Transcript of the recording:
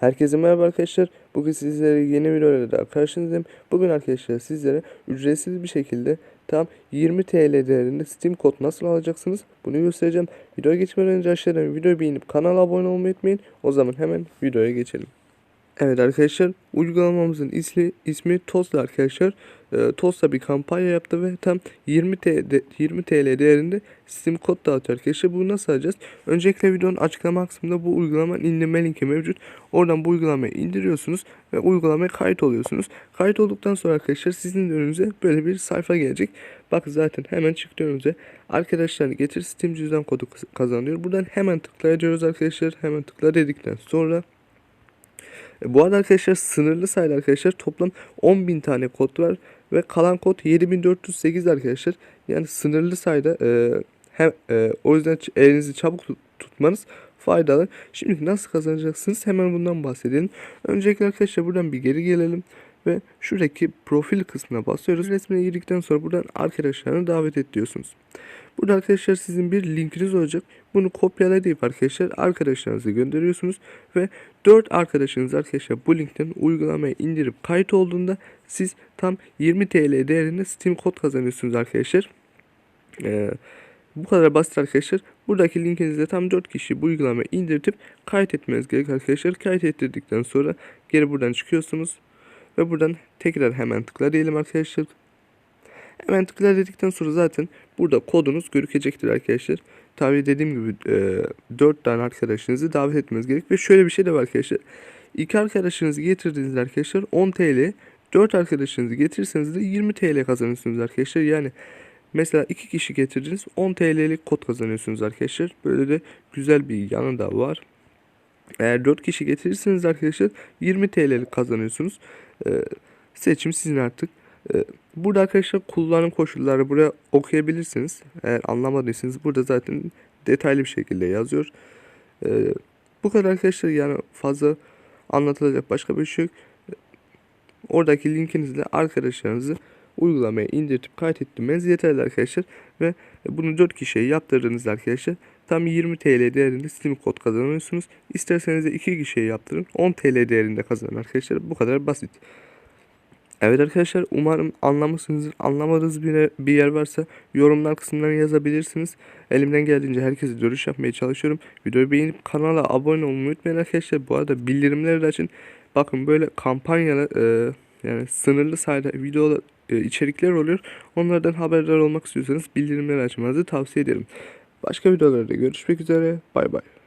Herkese merhaba arkadaşlar. Bugün sizlere yeni bir videoyla karşınızdayım. Bugün arkadaşlar sizlere ücretsiz bir şekilde tam 20 TL değerinde Steam kod nasıl alacaksınız bunu göstereceğim. Videoya geçmeden önce aşağıdan videoyu beğenip kanala abone olmayı unutmayın. O zaman hemen videoya geçelim. Evet arkadaşlar uygulamamızın ismi, ismi Tosta arkadaşlar. E, Tosta bir kampanya yaptı ve tam 20 TL, 20 TL değerinde Steam kod dağıtıyor arkadaşlar. Bunu nasıl alacağız? Öncelikle videonun açıklama kısmında bu uygulamanın indirme linki mevcut. Oradan bu uygulamayı indiriyorsunuz ve uygulamaya kayıt oluyorsunuz. Kayıt olduktan sonra arkadaşlar sizin önünüze böyle bir sayfa gelecek. Bak zaten hemen çıktı önünüze. Arkadaşlar getir Steam cüzdan kodu kazanıyor. Buradan hemen tıklayacağız arkadaşlar. Hemen tıkla dedikten sonra bu arada arkadaşlar sınırlı sayıda arkadaşlar toplam 10.000 tane kod var ve kalan kod 7408 arkadaşlar. Yani sınırlı sayıda e, hem e, o yüzden elinizi çabuk tut- tutmanız faydalı. Şimdi nasıl kazanacaksınız hemen bundan bahsedelim. Öncelikle arkadaşlar buradan bir geri gelelim ve şuradaki profil kısmına basıyoruz. Resmine girdikten sonra buradan arkadaşlarını davet et diyorsunuz. Burada arkadaşlar sizin bir linkiniz olacak. Bunu kopyalayıp arkadaşlar arkadaşlarınıza gönderiyorsunuz ve 4 arkadaşınız arkadaşlar bu linkten uygulamayı indirip kayıt olduğunda siz tam 20 TL değerinde Steam kod kazanıyorsunuz arkadaşlar. Ee, bu kadar basit arkadaşlar. Buradaki linkinizde tam 4 kişi bu uygulamayı indirtip kayıt etmeniz gerek arkadaşlar. Kayıt ettirdikten sonra geri buradan çıkıyorsunuz. Ve buradan tekrar hemen tıkla arkadaşlar. Hemen tıkla dedikten sonra zaten burada kodunuz gözükecektir arkadaşlar. Tabii dediğim gibi e, 4 tane arkadaşınızı davet etmeniz gerek. Ve şöyle bir şey de var arkadaşlar. İki arkadaşınızı getirdiğinizde arkadaşlar 10 TL. 4 arkadaşınızı getirirseniz de 20 TL kazanıyorsunuz arkadaşlar. Yani mesela 2 kişi getirdiniz 10 TL'lik kod kazanıyorsunuz arkadaşlar. Böyle de güzel bir yanı da var. Eğer 4 kişi getirirseniz arkadaşlar 20 TL'lik kazanıyorsunuz. Ee, seçim sizin artık. Ee, burada arkadaşlar kullanım koşulları buraya okuyabilirsiniz. Eğer anlamadıysanız burada zaten detaylı bir şekilde yazıyor. Ee, bu kadar arkadaşlar yani fazla anlatılacak başka bir şey yok. Oradaki linkinizle arkadaşlarınızı uygulamaya indirtip kaydettirmeniz yeterli arkadaşlar. Ve bunu 4 kişiye yaptırdığınızda arkadaşlar tam 20 TL değerinde Steam kod kazanıyorsunuz. İsterseniz de 2 kişiye yaptırın 10 TL değerinde kazanın arkadaşlar. Bu kadar basit. Evet arkadaşlar umarım anlamışsınızdır. Anlamadığınız bir, bir yer varsa yorumlar kısmından yazabilirsiniz. Elimden geldiğince herkese görüş yapmaya çalışıyorum. Videoyu beğenip kanala abone olmayı unutmayın arkadaşlar. Bu arada bildirimleri açın. Bakın böyle kampanyalı e, yani sınırlı sayıda video e, içerikler oluyor. Onlardan haberdar olmak istiyorsanız bildirimleri açmanızı tavsiye ederim. Başka videolarda görüşmek üzere. Bay bay.